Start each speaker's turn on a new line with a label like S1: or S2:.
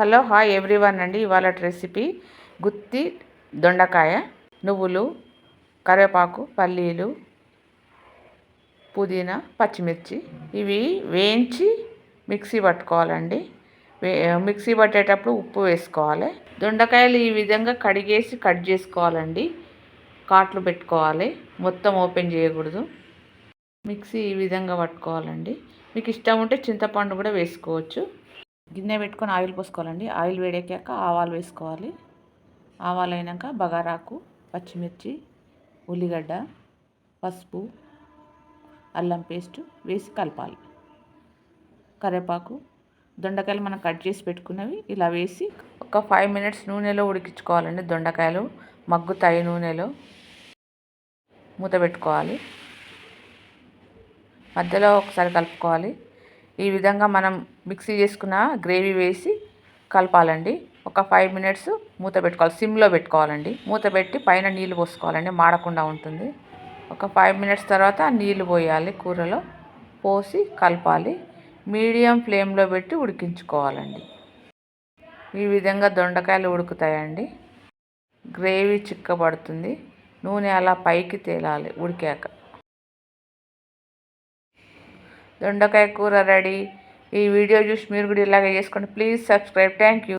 S1: Hello hi everyone అండి. ఇవాళ recipe గుత్తి దొండకాయ నువ్వులు కరివేపాకు పల్లీలు పుదీనా పచ్చిమిర్చి. ఇవి వేయించి మిక్సీ పట్టుకోవాలండి. మిక్సీ పట్టేటప్పుడు ఉప్పు వేసుకోవాలి. దొండకాయలు ఈ విధంగా కడిగేసి కట్ చేసుకోవాలండి. కాట్లు పెట్టుకోవాలి. మొత్తం ఓపెన్ చేయకూడదు. మిక్సీ ఈ విధంగా పట్టుకోవాలండి. మీకు ఇష్టం ఉంటే చింతపండు కూడా వేసుకోవచ్చు. గిన్నె పెట్టుకొని ఆయిల్ పోసుకోవాలండి. ఆయిల్ వేడెక్కాక ఆవాలు వేసుకోవాలి. ఆవాలు అయినాక బగారాకు పచ్చిమిర్చి ఉల్లిగడ్డ పసుపు అల్లం పేస్ట్ వేసి కలపాలి. కరివేపాకు దొండకాయలు మనం కట్ చేసి పెట్టుకున్నవి ఇలా వేసి ఒక ఫైవ్ మినిట్స్ నూనెలో ఉడికించుకోవాలండి. దొండకాయలు మగ్గుతాయి నూనెలో. మూత పెట్టుకోవాలి. మధ్యలో ఒకసారి కలుపుకోవాలి. ఈ విధంగా మనం మిక్సీ చేసుకున్న గ్రేవీ వేసి కలపాలండి. ఒక ఫైవ్ మినిట్స్ మూత పెట్టుకోవాలి. సిమ్లో పెట్టుకోవాలండి. మూత పెట్టి పైన నీళ్ళు పోసుకోవాలండి. మాడకుండా ఉంటుంది. ఒక ఫైవ్ మినిట్స్ తర్వాత నీళ్ళు పోయాలి కూరలో. పోసి కలపాలి. మీడియం ఫ్లేమ్లో పెట్టి ఉడికించుకోవాలండి. ఈ విధంగా దొండకాయలు ఉడుకుతాయండి. గ్రేవీ చిక్కబడుతుంది. నూనె అలా పైకి తేలాలి ఉడికాక. దొండకాయ కూర రెడీ. ఈ వీడియో చూసి మీరు కూడా ఇలాగే చేసుకోండి. Please subscribe thank you